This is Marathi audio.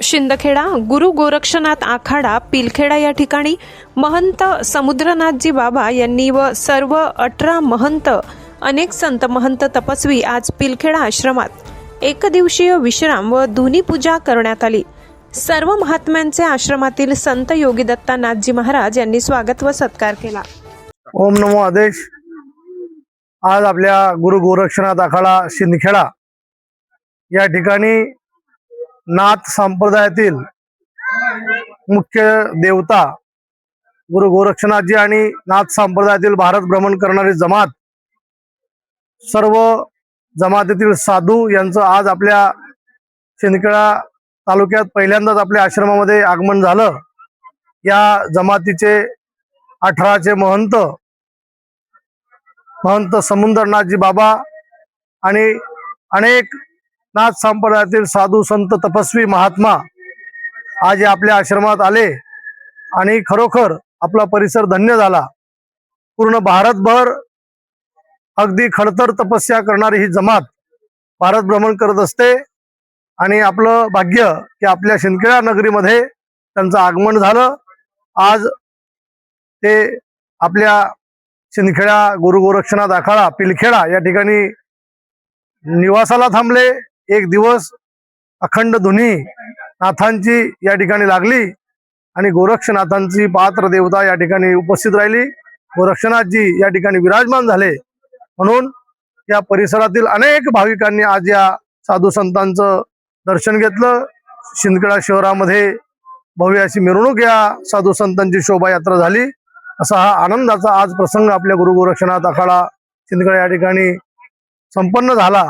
शिंदखेडा गुरु गोरक्षनाथ आखाडा पिलखेडा या ठिकाणी महंत समुद्रनाथजी बाबा यांनी व सर्व अठरा महंत अनेक संत महंत तपस्वी आज पिलखेडा आश्रमात एकदिवसीय विश्राम व धुनी पूजा करण्यात आली. सर्व महात्म्यांचे आश्रमातील संत योगी दत्तानाथजी महाराज यांनी स्वागत व सत्कार केला. ओम नमो आदेश. आज आपल्या गुरु गोरक्षनाथ आखाडा शिंदखेडा या ठिकाणी नाथ संप्रदायातील मुख्य देवता गुरु गोरक्षनाथजी आणि नाथ संप्रदायातील भारत भ्रमण करणारी जमात सर्व जमातीतील साधू यांचं आज आपल्या शिंदखेडा तालुक्यात पहिल्यांदाच आपल्या आश्रमामध्ये आगमन झालं. या जमातीचे अठराचे महंत महंत समुंदरनाथजी बाबा आणि अनेक नाथ संप्रदायातील साधू संत तपस्वी महात्मा आज आपल्या आश्रमात आले आणि खरोखर आपला परिसर धन्य झाला. पूर्ण भारतभर अगदी खडतर तपस्या करणारी ही जमात भारत भ्रमण करत असते आणि आपलं भाग्य की आपल्या शिंदखेडा नगरीमध्ये त्यांचं आगमन झालं. आज ते आपल्या शिंदखेडा गुरु गोरक्षनाथ आखाडा पिलखेडा या ठिकाणी निवासाला थांबले. एक दिवस अखंड धुनी नाथांची या ठिकाणी लागली आणि गोरक्षनाथांची पात्र देवता या ठिकाणी उपस्थित राहिली. गोरक्षनाथजी या ठिकाणी विराजमान झाले. म्हणून या परिसरातील अनेक भाविकांनी आज या साधू संतांचं दर्शन घेतलं. शिंदखेडा शहरामध्ये भव्य अशी मिरवणूक या साधू संतांची शोभायात्रा झाली. असा हा आनंदाचा आज प्रसंग आपल्या गुरु गोरक्षनाथ आखाडा शिंदखेडा या ठिकाणी संपन्न झाला.